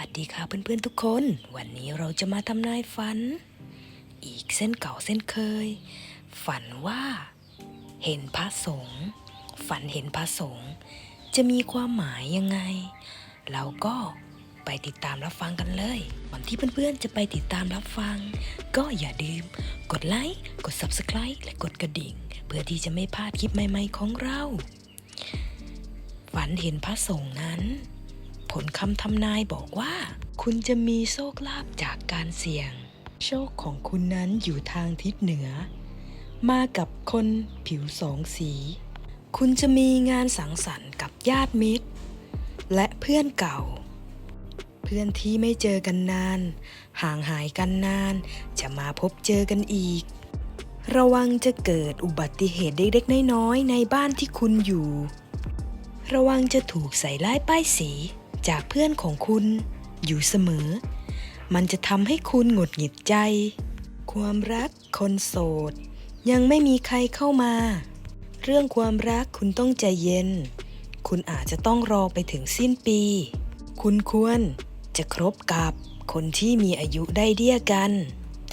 วัสดีค่ะเพื่อนๆทุกคน วันนี้เราจะมาทำนายฝัน อีกเส้นเก่าเส้นเคย ฝันว่า เห็นพระสงฆ์ฝันเห็นพระสงฆ์จะมีความหมายยังไง เราก็ไปติดตามรับฟังกันเลยก่อนที่เพื่อนๆจะไปติดตามรับฟัง ก็อย่าลืมกดไลค์กด Subscribe และกดกระดิ่ง เพื่อที่จะไม่พลาดคลิปใหม่ๆของเรา ฝันเห็นพระสงฆ์นั้น ลคำทำนายบอกว่า คุณจะมีโชคลาภจากการเสี่ยง โชคของคุณนั้นอยู่ทางทิศเหนือ มากับคนผิวสองสี คุณจะมีงานสังสรรค์กับญาติมิตร และเพื่อนเก่า เพื่อนที่ไม่เจอกันนาน ห่างหายกันนาน จะมาพบเจอกันอีก ระวังจะเกิดอุบัติเหตุเล็กๆน้อยๆในบ้านที่คุณอยู่ระวังจะถูกใส่ร้ายป้ายสี จากเพื่อนของคุณอยู่เสมอ มันจะทำให้คุณหงุดหงิดใจ ความรักคนโสด ยังไม่มีใครเข้ามา เรื่องความรักคุณต้องใจเย็น คุณอาจจะต้องรอไปถึงสิ้นปี คุณควรจะครบกับคนที่มีอายุได้เดียกัน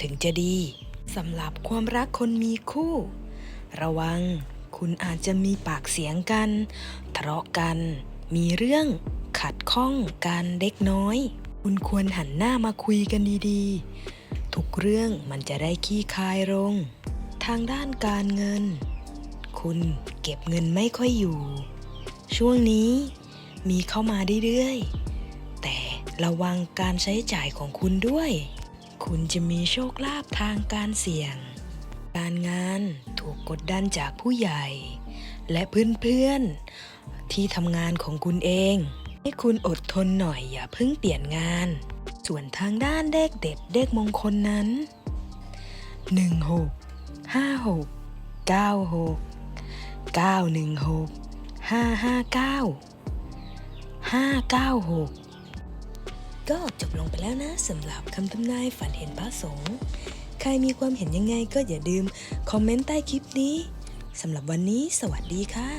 ถึงจะดีสำหรับความรักคนมีคู่ ระวังคุณอาจจะมีปากเสียงกันทะเลาะกัน มีเรื่อง ขัดข้องกันเล็กน้อย คุณควรหันหน้ามาคุยกันดีๆ ทุกเรื่องมันจะได้ขี้คายลง ทางด้านการเงิน คุณเก็บเงินไม่ค่อยอยู่ ช่วงนี้มีเข้ามาเรื่อยๆ แต่ระวังการใช้จ่ายของคุณด้วย คุณจะมีโชคลาภทางการเสี่ยง การงานถูกกดดันจากผู้ใหญ่ และเพื่อนๆที่ทำงานของคุณเอง ให้คุณอดทนหน่อยอย่าเพิ่งเปลี่ยนงาน ส่วนทางด้านเลขเด็ดเลขมงคลนั้น 16 56 96 916 559 596 ก็จบลงไปแล้วนะสำหรับคำทำนายฝันเห็นพระสงฆ์ใครมีความเห็นยังไงก็อย่าลืมคอมเมนต์ใต้คลิปนี้สำหรับวันนี้สวัสดีค่ะ